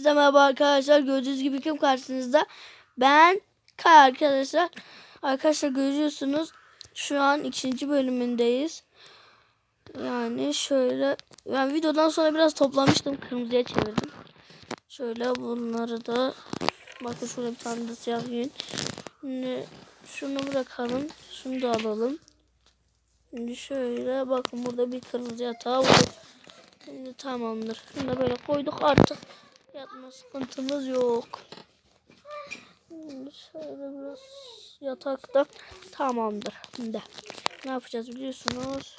Herkese merhaba arkadaşlar. Gördüğünüz gibi kim karşınızda? Ben Kay arkadaşlar. Arkadaşlar görüyorsunuz şu an ikinci bölümündeyiz. Yani şöyle ben videodan sonra biraz toplamıştım. Kırmızıya çevirdim. Şöyle bunları da bakın şurada bir tane de siyah yün. Şimdi şunu bırakalım. Şunu da alalım. Şimdi şöyle bakın burada bir kırmızı yatağı var. Şimdi tamamdır. Şunu da böyle koyduk artık. Yatma sıkıntımız yok. Şöyle biraz yatakta tamamdır. Şimdi ne yapacağız biliyorsunuz.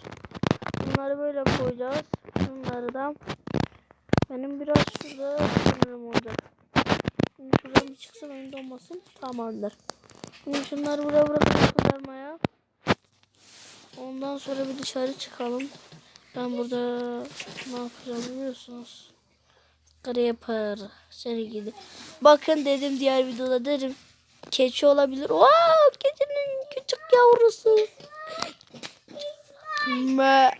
Bunları böyle koyacağız. Bunları da benim biraz şurada sınırım olacak. Şimdi şuradan bir çıksın önünde olmasın. Tamamdır. Şimdi şunları buraya bırakalım kızarmaya. Ondan sonra bir dışarı çıkalım. Ben burada ne yapacağım biliyorsunuz. Creeper seni gidi. Bakın dedim diğer videoda derim. Keçi olabilir. Wow, keçinin küçük yavrusu. Me.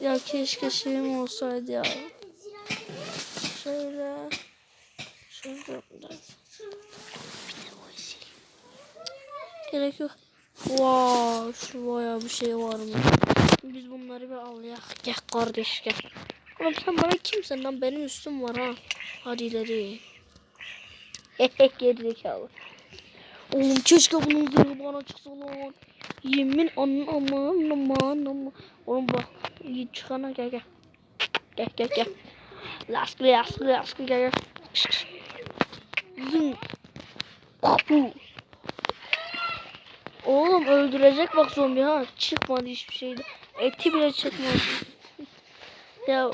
Ya keşke şeyim olsaydı ya. Şöyle. Şöyle. Gerek yok. Wow, şu bayağı bir şey var mı? Biz bunları bir alayım. Gel kardeş gel. Oğlum sen bana kimsin lan? Benim üstüm var ha. Hadi ileri. Hehe gerizekalı. Oğlum keşke bunun zırhı bana çıksa lan. Yemin aman aman aman aman. Oğlum bak. iyi çıkana gel gel. Gel gel gel. Laskı laskı laskı gel gel. Zın. Kapu. Oğlum öldürecek bak zombi ha. Çıkmadı hiçbir şeyde. Eti bile çıkmadı. Ya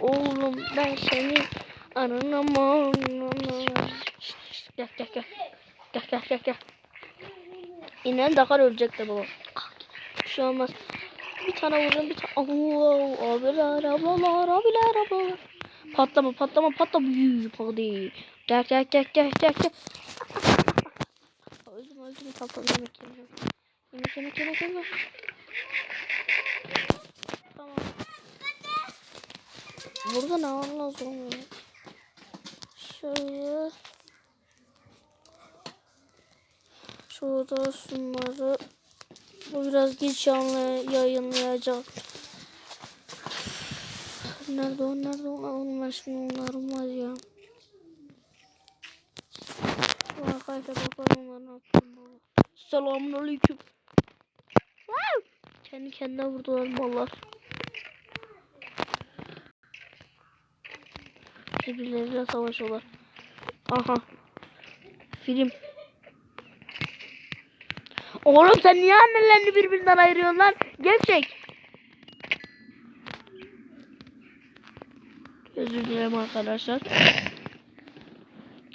oğlum ben seni aranamam. Gel gel gel. Gel gel gel gel. İnen dakar ölecekti baba. Bir şey olmaz. Bir tane vurdum bir tane. Oo, abiler ablalar abiler ablalar. Patlama patlama patlama. Yuh, Hadi. Gel gel gel gel gel gel. Öldüm öldüm. Tamam yemek yemiyorum. Yemek yemek yemek yemek. Tamam. Burada ne var lazım? Şöyle. Şurada şunları. Bu biraz geç yayınlayacak. Nerede o nerede o? Onlar şimdi onlarım var ya. Arkadaşlar bakalım onlar ne yapıyor. Selamun aleyküm. Kendi kendine vurdular mallar. Birbirleriyle savaşıyorlar. Aha. Film. Oğlum sen niye annelerini birbirinden ayırıyorsun lan? Gerçek. Özür dilerim arkadaşlar.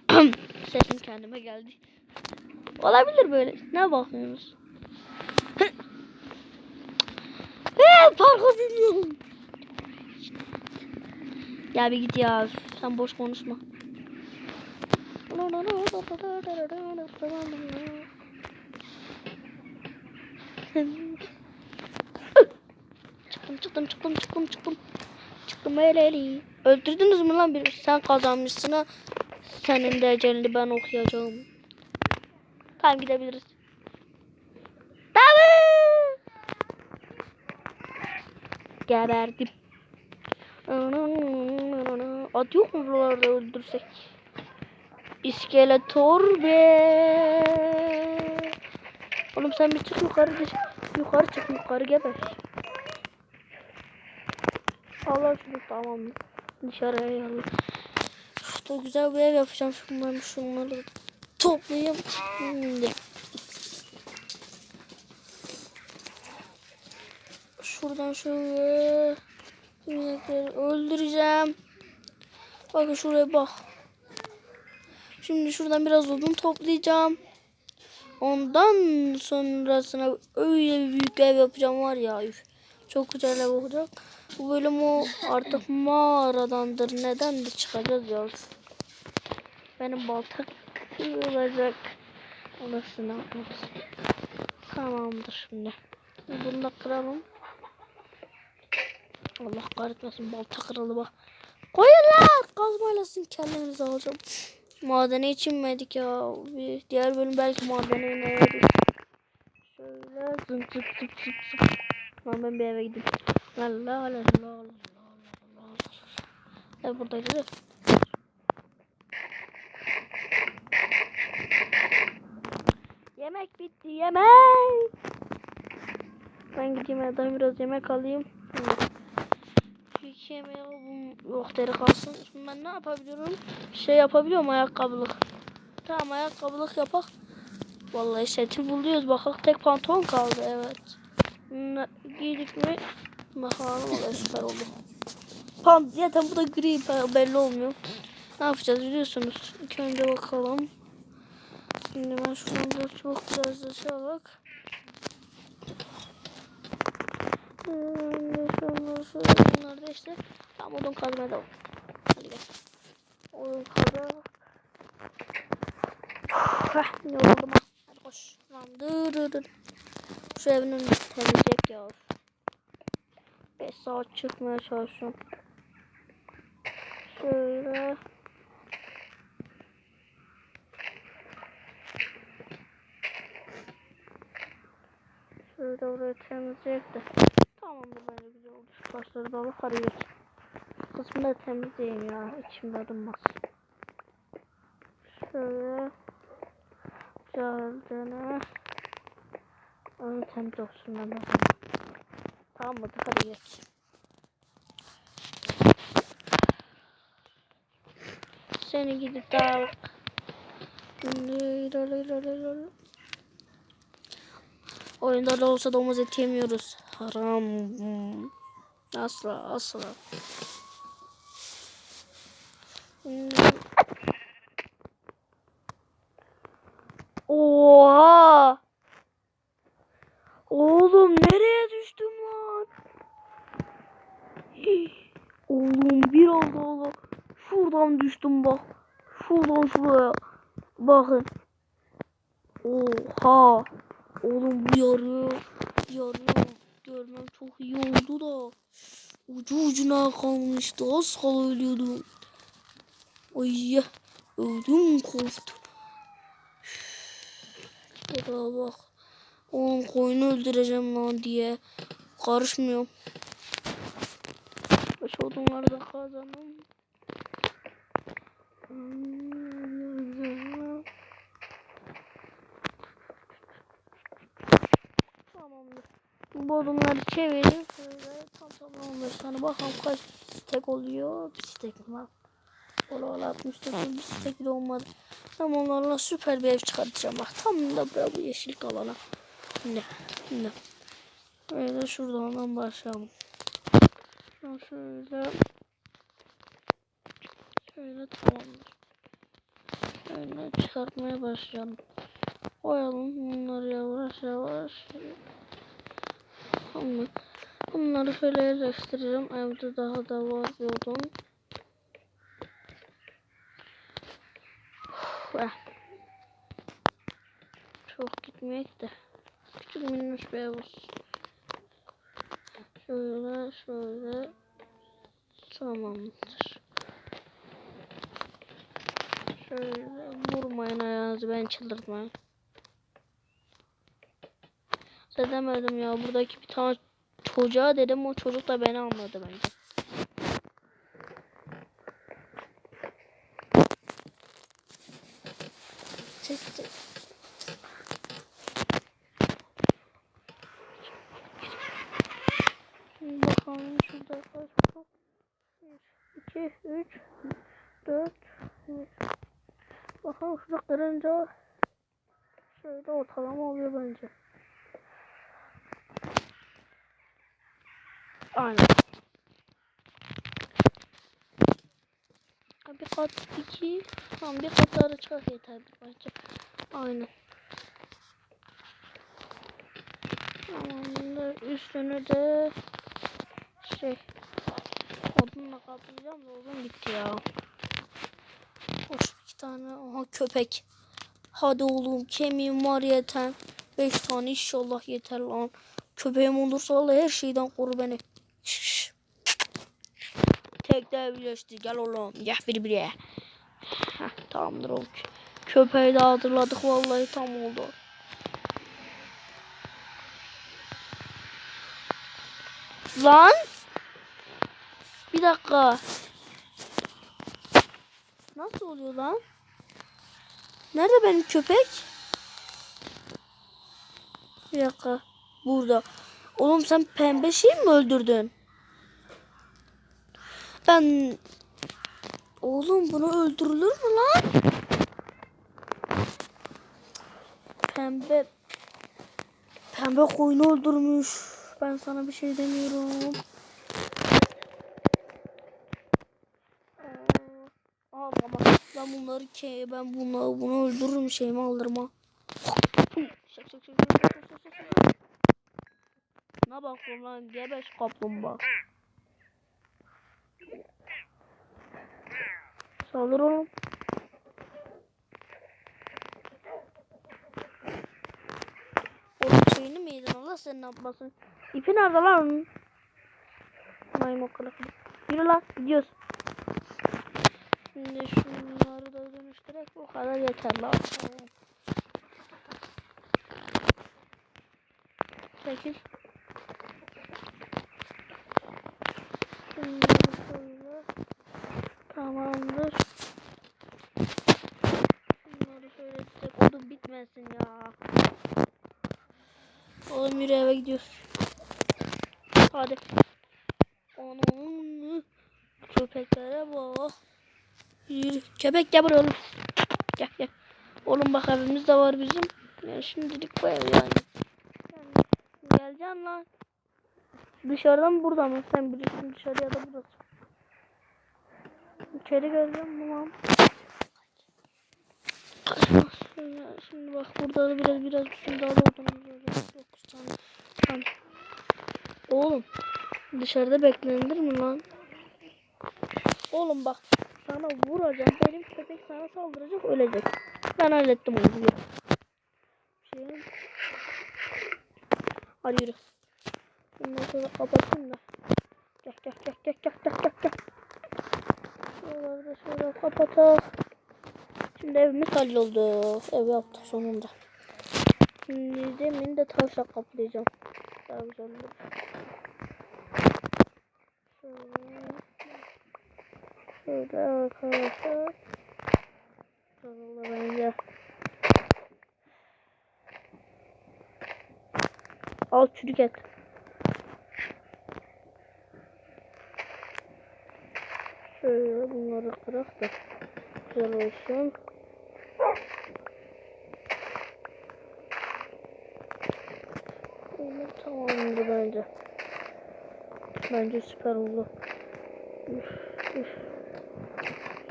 Sesim kendime geldi. Olabilir böyle. Ne bakıyorsunuz? Eee parkur bilmiyorum. Ya bir git ya. Sen boş konuşma. çıktım çıktım çıktım çıktım çıktım. Çıktım eleli. Öldürdünüz mü lan bir? Sen kazanmışsın ha. Senin de ecelini ben okuyacağım. Tamam gidebiliriz. Tamam. Geberdim. At yok mu buralarda öldürsek? İskeletor be. Oğlum sen bir çık yukarı düş. Yukarı çık yukarı geber. Allah şunu tamam. Dışarıya yallah. Şurada güzel bir ev yapacağım. Şunları şunları toplayayım. Şimdi. Şuradan şöyle öldüreceğim. Bakın şuraya bak. Şimdi şuradan biraz odun toplayacağım. Ondan sonrasına öyle büyük ev yapacağım var ya. Çok güzel ev olacak. Bu bölüm o artık mağaradandır. Neden de çıkacağız ya. Benim balta kırılacak. Orası ne yapmamız? Tamamdır şimdi. Bunu da kıralım. Allah kahretmesin balta kırıldı bak. Koyun lan. kazmayla sizin kellenizi alacağım. Madene hiç ya. Bir diğer bölüm belki madene ineriz. Şöyle zıp zıp zıp zıp zıp. Lan ben bir eve gideyim. La la la la la la la buradaydı da. Yemek bitti yemek. Ben gideyim evden biraz yemek alayım. Alayım. Yok deri kalsın. Şimdi ben ne yapabiliyorum? Şey yapabiliyorum ayakkabılık. Tamam ayakkabılık yapak. Vallahi seti buluyoruz. Bakak tek pantolon kaldı evet. Giydik mi? Bakalım da süper oldu. Pant zaten bu da gri belli olmuyor. Ne yapacağız biliyorsunuz. İlk önce bakalım. Şimdi ben şuradan da çok biraz da çalak. Şunlar şöyle bunlar da işte. Tamam odun kazmaya devam. Hadi gel. Odun kazma. Heh yoruldum ha. Hadi koş. Lan dur dur dur. Şu evin önünü temizleyecek ya. 5 saat çıkmaya çalışıyorum. Şöyle. Şöyle orayı temizleyecek de. Tamamdır bence güzel oldu. Şu taşları da alıp geç. Kısmını da ya. İçimde durmaz. Şöyle. Güzelce. Onu temiz olsun ben de. Tamam mı? Hadi geç. Seni gidip daha Oyunda da olsa domuz eti yemiyoruz. Haram. Asla asla. Hmm. Oha! Oğlum nereye düştüm lan? Oğlum bir anda oğlum. Şuradan düştüm bak. Şuradan şuraya. Bakın. Oha. Oğlum yarı. Yarı. Görmem çok iyi oldu da. Ucu ucuna kalmıştı. Az kala ölüyordum. Ay ya. Öldüm korktum. Şuraya bak. Oğlum koyunu öldüreceğim lan diye. Karışmıyorum. Baş odunları da kazanım. Tamamdır. Bu odunları çevireyim. Şöyle tam tamam 15 tane. Bakalım kaç stek oluyor. Bir stek mi var? Ola 69 bir stek de olmadı. Tam onlarla süper bir ev çıkartacağım. Bak tam da böyle bu yeşillik alana. Şimdi. Şimdi. Böyle şuradan başlayalım. Şöyle. Şöyle tamamdır. Şöyle çıkartmaya başlayalım. Koyalım bunları yavaş yavaş. Tamam. Bunları şöyle yerleştireceğim. Evde daha da var odun. Eh. Çok gitmeyek de. Küçük minnoş bir ev olsun. Şöyle şöyle. Tamamdır. Şöyle vurmayın ayağınızı ben çıldırtmayın. Size demedim ya buradaki bir tane çocuğa dedim o çocuk da beni anladı bence. Çıktı. Bakalım şurada kaç bu? 2, 3, 4, 5. Bakalım şurada kırınca şöyle ortalama oluyor bence. Aynen. Bir kat iki, tamam bir kat daha çıkar yeterli bence. Aynen. Tamamdır. Üstünü de şey odunla kaplayacağım da odun gitti ya. Hoş iki tane. Aha köpek. Hadi oğlum kemiğim var yeter. Beş tane inşallah yeter lan. Köpeğim olursa Allah her şeyden koru beni. Köpekler birleşti. Gel oğlum. Gel bir bire. Heh, tamamdır oğlum. Köpeği de hatırladık vallahi tam oldu. Lan. Bir dakika. Nasıl oluyor lan? Nerede benim köpek? Bir dakika. Burada. Oğlum sen pembe şey mi öldürdün? Ben... Oğlum bunu öldürülür mü lan? Pembe... Pembe koyunu öldürmüş. Ben sana bir şey demiyorum. Aa, Aa baba ben bunları ke ben bunu bunu öldürürüm şeyimi alırım ha. Şak şak şak şak şak şak şak. Ne bak lan gebeş kaplumbağa. Oğlum. Oğlum şeyini mi yedin Allah senin yapmasın. İpi nerede lan? Maymun kılıklı. Yürü lan gidiyoruz. Şimdi şunları da dönüştürerek bu kadar yeter lan. Çekil. Şunları şöyle. Tamamdır. Şunları şöyle size kodu bitmesin ya. Oğlum yürü eve gidiyoruz. Hadi. Onun köpeklere bak. Yürü. Köpek gel buraya oğlum. Gel gel. Oğlum bak evimiz de var bizim. Yani şimdilik bu ev yani. yani geleceksin lan. Dışarıdan burada mı? Sen bilirsin dışarı ya da burası. İçeri geleceğim tamam. Şimdi bak burada da biraz biraz üstüm daha doldurmamız olacak. 9 tane. Tamam. Oğlum dışarıda beklenir mi lan? Oğlum bak sana vuracağım. Benim köpek sana saldıracak ölecek. Ben hallettim onu. Şey. Hadi yürü. Bundan sonra kapatayım da. Gel gel gel gel gel gel gel gel. Şuraları şöyle kapatalım. Şimdi evimiz halloldu. Ev yaptık sonunda. Şimdi zemin de taşla kaplayacağım. Şöyle. Şöyle arkadaşlar. Şöyle bence. Al çürük et. Şöyle bunları kırak da güzel olsun. Böyle Tamamdır bence. Bence süper oldu. Üf, üf.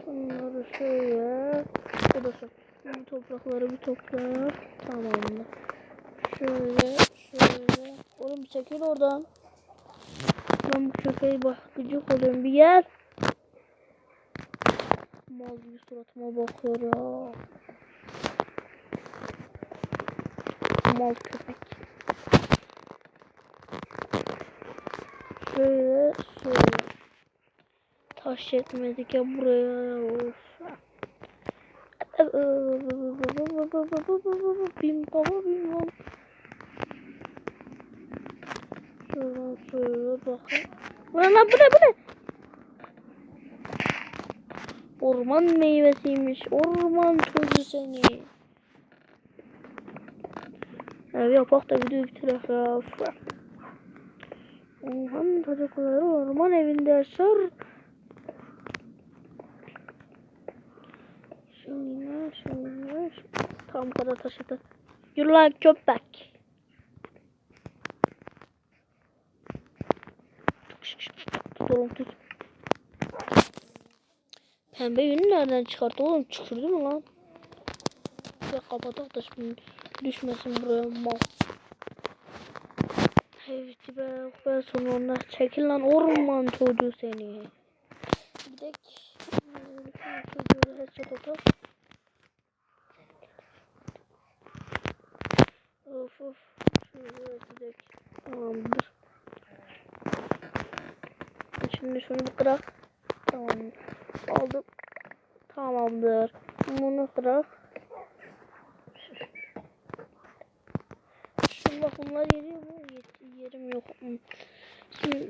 Bunları şöyle. Burası. Bu toprakları bir topla. Tamamdır. Şöyle, şöyle. Oğlum çekil oradan. Ben bu köpeği bak gıcık oluyorum. Bir gel. Mal gibi suratıma bakıyor ya. Mal köpek. Şöyle, şöyle. Taş yetmedik ya buraya. Of. Bim baba bim bam. Şöyle şöyle bakın. Ulan lan bu ne bu ne? Orman meyvesiymiş. Orman çocuğu seni. Ev yapak da video bitirek ya. Orman çocukları orman evinde yaşar. Şöyle şöyle. Tam kadar taşıdı. Yürü lan köpek. Tut oğlum tut. Pembe yünü nereden çıkarttı oğlum? Çıkırdı mı lan? Ya kapatak da düşmesin buraya mal. Evet be ben sonunda çekil lan orman çocuğu seni. Bir de çocuğu headshot atar. Of of. Şöyle bir tamamdır. Şimdi şunu bir kırak. Tamam. Aldım. Tamamdır. Bunu bırak. Bak bunlar yeriyor mu? Yerim yok. Şimdi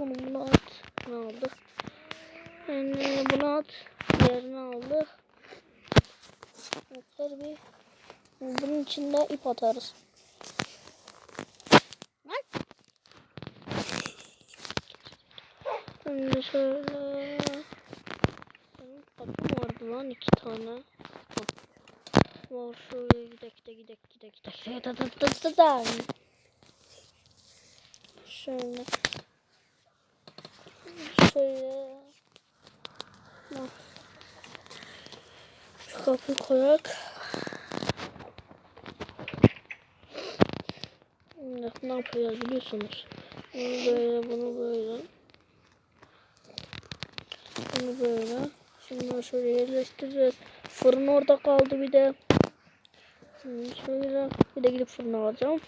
onu bunu at. Ne oldu? Yani bunu at. Diğerini aldı. Yeter bir. Bunun içinde ip atarız. Şimdi şöyle. Kapım vardı lan iki tane. Şöyle gidek gidek gidek gidek gidek. Da da da da da. Şöyle. Şöyle. Şu kapıyı koyak. Ne yapacağız biliyorsunuz. Bunu böyle, bunu böyle. Bunu böyle. Şimdi şöyle yerleştireceğiz. Fırın orada kaldı bir de. Şimdi şöyle bir de gidip fırına alacağım.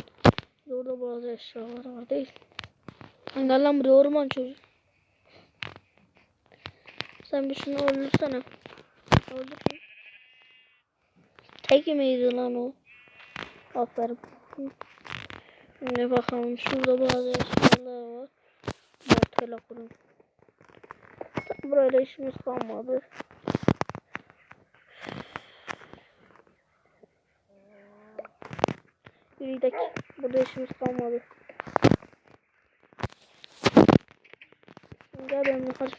Orada bazı eşyalar var değil. Gel lan buraya orman çocuğu. Sen bir şunu öldürsene. Öldürsün. Tek miydi lan o? Aferin. Şimdi bakalım şurada bazı eşyalar var. Baltayla kurun. Burayla işimiz kalmadı. Yürü. Burada işimiz kalmadı. Gel benimle hadi.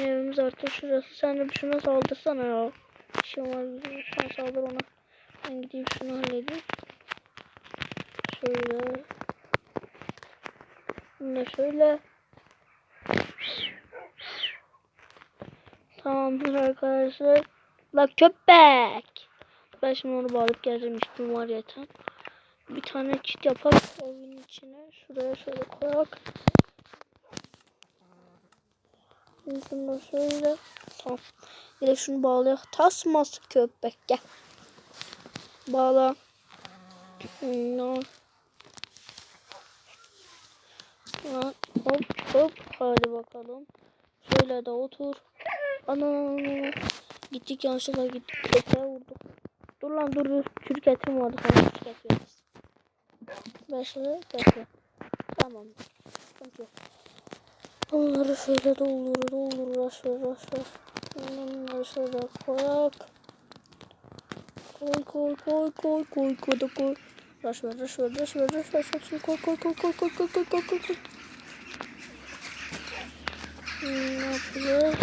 Evimiz artık şurası. Sen de şuna saldırsana ya. İşim var. Sen saldır ona. Ben gideyim şunu halledeyim. Şöyle. Yine şöyle. Tamamdır arkadaşlar. La köpek. Ben şimdi onu bağlayıp geleceğim. İşim var yeter. Bir tane çit yapak evin içine. Şuraya şöyle koyak. Şunu şöyle. Tamam. Bir de şunu bağlayak. Tasması köpek gel. Bağla. No. Hop hop. Hadi bakalım. Şöyle de otur. Ana. Gittik yanlışlıkla gittik. Köpeğe vurduk. Dur lan dur dur. Çürük etim vardı. Çürük et veririz. Başını bekle. Tamam. Sıkıntı yok. Onları şöyle doldur doldur uğraş uğraş uğraş. Onları şöyle koyak. Koy koy koy koy koy koy da koy. Rush ver rush ver rush ver rush ver rush ver koy koy koy koy koy koy koy koy koy koy. Hmm, Ne yapacağız?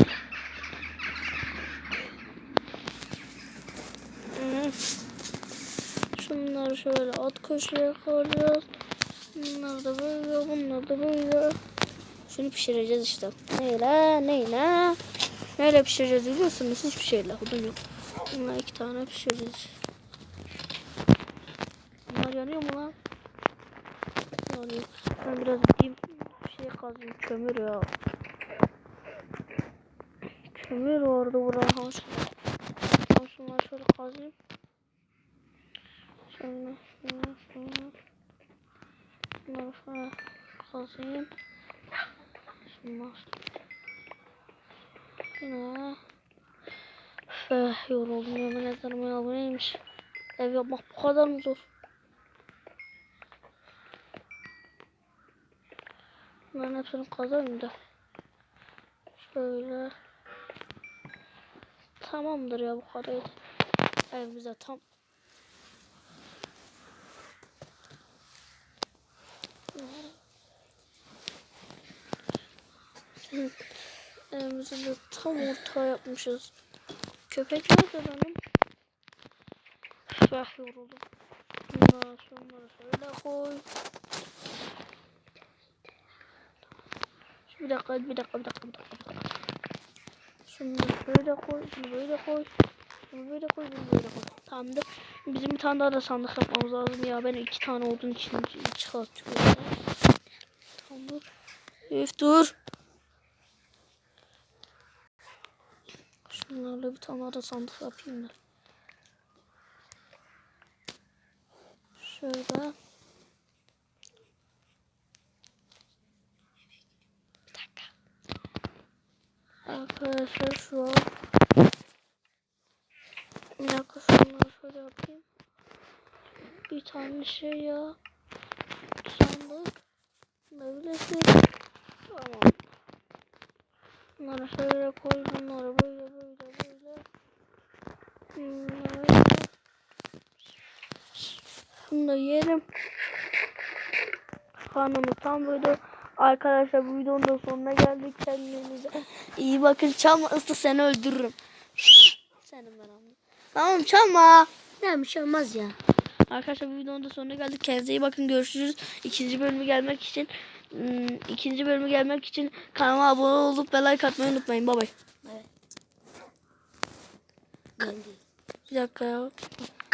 Hmm. Şunları şöyle at köşeye koyacağız. Bunlar da böyle, bunlar da böyle. Şunu pişireceğiz işte. Neyle, neyle? Neyle pişireceğiz biliyorsunuz? Hiçbir şeyle. Hudun yok. Bunlar iki tane pişireceğiz. Bunlar yanıyor mu lan? Yanıyor. Ben biraz. Bir şey kazayım. Kömür ya. Kömür vardı burada. Hoş. Şunları şöyle kazayım. Şöyle, şöyle, şöyle. Şunları şöyle kazayım. Şunlar. Yine. Eh, yoruldum yemin ederim ya bu neymiş? Ev yapmak bu kadar mı zor? Bunların hepsini kazayım da. Şöyle. Tamamdır ya bu kadar. Evimize tam. De tam ortaya yapmışız. Köpek nerede benim? Ah yoruldum. Bunları şunları şöyle koy. Bir dakika, bir dakika, bir dakika, bir dakika. Şunu böyle koy, şunu böyle koy. Şunu böyle koy, bunu böyle koy. Tamamdır. Bizim bir tane daha da sandık yapmamız lazım ya. Ben iki tane olduğun için çıkartıyorum. Tamamdır. Üf dur. Şunlarla bir tane da sandık yapayım da. Şöyle. Bir dakika. Arkadaşlar şu an bir dakika şunları şöyle yapayım. Bir tane şey ya. Sandık. Mevlesi. Tamam. Bunları şöyle koy. Bunları böyle. Bunları Şunu da yiyelim. Karnımız tam böyle. Arkadaşlar bu videonun da sonuna geldik. Kendinize iyi bakın. Çalma ıslı seni öldürürüm. Senin ben anladım. Tamam çalma. Ne bir şey olmaz ya. Arkadaşlar bu videonun da sonuna geldik. Kendinize iyi bakın. Görüşürüz. İkinci bölümü gelmek için ım, ikinci bölümü gelmek için kanalıma abone olup ve like atmayı unutmayın. Bay bay. Evet. Bir dakika ya.